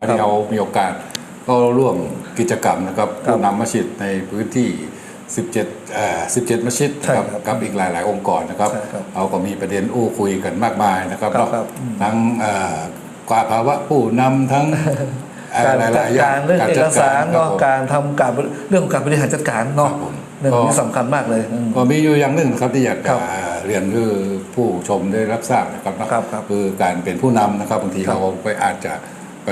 อันนี้เรามีโอกาสก็ร่วมกิจกรรมนะครับครับผู้นำมัสยิดในพื้นที่ 17เอ่อ17 มัสยิดนะคใช่รับครับกับอีกหลาย ๆ องค์กรนะครับ ใช่ครับเราก็มีประเด็นอู้คุยกันมากมายนะครับครับเนาะครับทั้งเอ่อกว่าภาวะผู้นำทั้งเอ่อการหจัลาดยๆอย่การเรื่องเอกจัดสารคบเนาะผม การทำการเรื่องของการบริหารจัดการเนาะครับผม เรื่องก็นี้สำคัญมากเลยอืม ก็มีอยู่อย่างหนึ่งนะครับที่อยากครัจะบเรียนคือผู้ชมได้รับทราบนะครับเนาะครับครับคือการเป็นผู้นำนะครับบางทีครับเราไปอาจจะ ไป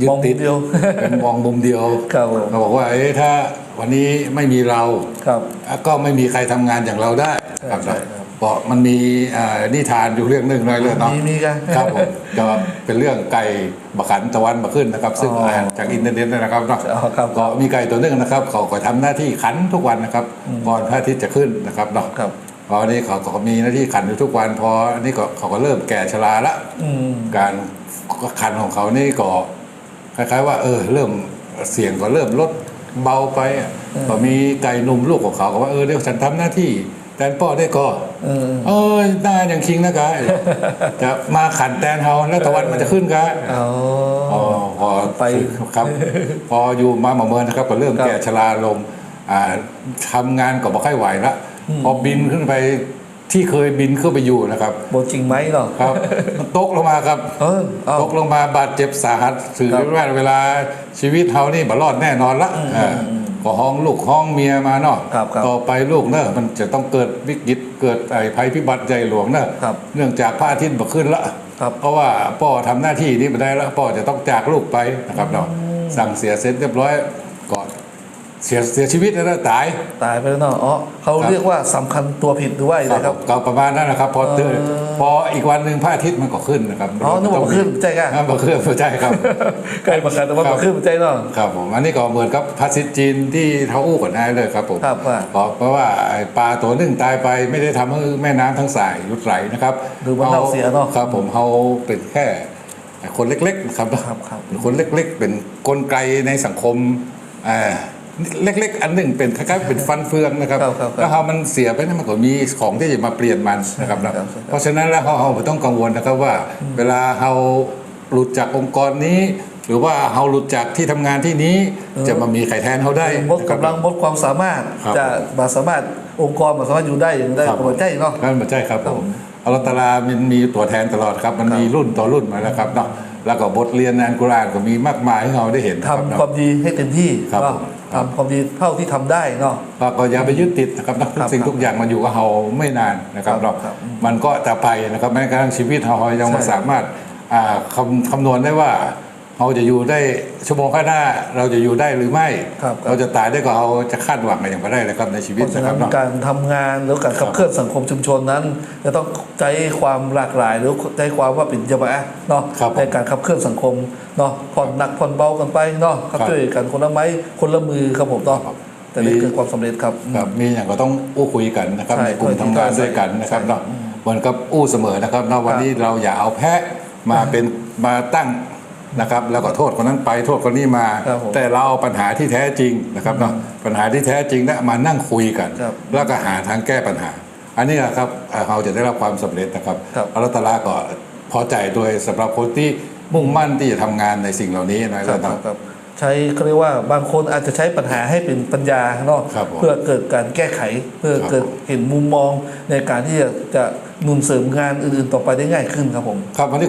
ยึดมองมุมติดเดียวเป็นมองมุมเดียวครับผมเขาบอกว่าเอ๊ะถ้าวันนี้ไม่มีเราครับก็ไม่มีใครทำงานอย่างเราได้ครับใช่ครับบอกมันมีอ่านิทานอยู่เรื่องหนึ่งเลยเลยเนาะมีมีกันครับผมก็เป็นเรื่องไก่บะขันตะวันบะขึ้นนะครับ ซึ่งอ๋ออ่อ่านจากอินเทอร์เน็ตนะครับเนาะอ๋อครับก็มีไก่ตัวหนึงนะครับ เขาก็ทำหน้าที่ขันทุกวันนะครับก่อนพระอาทิตย์จะขึ้นนะครับเนาะครับพอนี้เขาก็มีหน้าที่ขันอยู่ทุกวันพออันนี้ก็เขาก็เริ่มแก่ชราละอืมการ ขันของเขานี่ก็คล้ายๆว่า เออ เริ่มเสียงก็เริ่มลดเบาไปอะก็มีไก่หนุ่มลูกของเขาก็ว่าเออเดี๋ยวฉันทำหน้าที่แทนพ่อได้ก็เออเออหน้าอย่างคิงนะกายจะมาขันแทนเฮาแล้วตะวันมันจะขึ้นกายเอาพอพอไปครับ พออยู่มาหมาเมินนะครับ ก็เริ่มครับแก่ชราลงอ่าทำงานก็บ่ค่อยไหวละพอบินขึ้นไป ที่เคยบินขึ้นไปอยู่นะครับโบจริงไหมเนาะครับมันตกลงมาครับเออเอาตกลงมาบาดเจ็บสาหัสถือครับว่าเวลาชีวิตเฮานี่บ่รอดแน่นอนละอ่าก็ห้องลูกห้องเมียมาเนาะครับครับต่อไปลูกเนอะมันจะต้องเกิดวิกฤตเกิดไอ้ภัยพิบัติใหญ่หลวงเนอะครับเนื่องจากพระอาทิตย์บ่ขึ้นละครับเพราะว่าพ่อทำหน้าที่นี้ไม่ได้แล้วพ่อจะต้องจากลูกไปนะครับเนาะสั่งเสียเสร็จเรียบร้อยก่อน เสียเสียชีวิตแล้วนะตายตายไปแล้วเนาะอ๋อเขาครับเรียกว่าสำคัญตัวผิดด้วยนะครับก็ประมาณนั้นนะครับ พอตื่นเออพออีกวันหนึ่งพระอาทิตย์มันก็ขึ้นนะครับอ๋อนึกว่าบ่ขึ้นใช่กะอ่าบ่ขึ้นใช่ครับไก่ประกันแต่ว่าครับบ่ขึ้นใจเนาะครับผมอันนี้ก็เหมือนกับพระสิทธิ์จีนที่เขาอู้กันได้เลยครับผมครับว่าเพราะเพราะว่าไอ้ปลาตัวหนึ่งตายไปไม่ได้ทำให้แม่น้ำทั้งสายหยุดไหลนะครับหรือว่าเน่าเสียเนอะครับผมเขาเป็นแค่คนเล็กๆนะครับครับครับเป็นคนเล็กๆ เป็นกลไกในสังคมอ่า เล็ก ๆ อันหนึ่งเป็นคล้ายๆเป็นฟันเฟืองนะครับครับครับครับแล้วเขามันเสียไปนั่นมันก็มีของที่จะมาเปลี่ยนมันนะครับนะครับครับ เพราะฉะนั้นแล้วเขาเขาไม่ต้องกังวลนะครับว่า เวลาเขาหลุดจากองค์กรนี้ หรือว่าเขาหลุดจากที่ทำงานที่นี้จะมามีใครแทนเขาได้หมดนะครับ กำลังหมดความสามารถครับจะมาสามารถองค์กรมาสามารถอยู่ได้อย่างได้ครับประใจเนาะ นั่นไม่ใช่ครับครับผผมม อัลลอฮฺตะอาลามันมีตัวแทนตลอดครับ มันมีรุ่นต่อรุ่นมาแล้วครับเนาะแล้วก็บทเรียนในอัลกุรอานก็มีมากมายให้เราได้เห็นนะทำครับเนาะความดีให้เต็มที่ครับเนาะผมทำความดีเท่าที่ทำได้เนาะแล้วก็อย่าไปยึดติดนะครับนะทุครักบสิ่งทุกอย่างมันอยู่กับเราไม่นานนะครับครับเราครับมันก็จะไปนะครับแม้กระทั่งชีวิตเรายังไมาใช่สามารถอ่าคำคำนวณได้ว่า เราจะอยู่ได้ชั่วโมงข้างหน้า เราจะอยู่ได้หรือไม่ ครับครับ เราจะตายได้ก็เราจะคาดหวังอะไรอย่างไรได้เลยครับในชีเพวิตราะฉะนะคนั้รับนเนาะ การทำงานแล้วการขับเคลื่อนสังคมชุมชนนั้น จะต้องใช้ความหลากหลายหรือใช้ความว่าเป็นยามะเนาะครับผมในการขับเคลื่อนสังคมเนาะผ่อนหนักผ่อนเบากันไปเนาะครับครับช่วยกันคนละไม้คนละมือครับผมเนาะครับ แต่ได้เกิดความสำเร็จครับ ครับมีอย่างก็ต้องอู้คุยกันนะครับใช่ในกลุ่มทำงานด้วยกันนะครับใช่เนาะเหมือนกับอู้เสมอนะครับเนาะวันนี้เราอย่าเอาแพะมาเป็นมาตั้ง นะครับแล้วก็โทษคนนั้นไปโทษคนนี้มาครับผมแต่เราเอาปัญหาที่แท้จริงนะครับเนาะปัญหาที่แท้จริงแล้วมานั่งคุยกันครับแล้วก็หาทางแก้ปัญหา อันนี้แหละครับเอ่อเราจะได้รับความสำเร็จนะครับครับอัลลอฮฺตะอาลาก็พอใจโดยสำหรับคนที่มุ่งมั่นที่จะทำงานในสิ่งเหล่านี้นะคครัรับบครับครับใช้เขาเรียกว่าบางคนอาจจะใช้ปัญหาให้เป็นปัญญาเนาะครับผมเพื่อเกิดการแก้ไข เพื่อครับเกิดเห็นมุมมองในการที่จะจะหนุนเสริมงานอื่นๆต่อไปได้ง่ายขึ้นครับผมครับวันนี้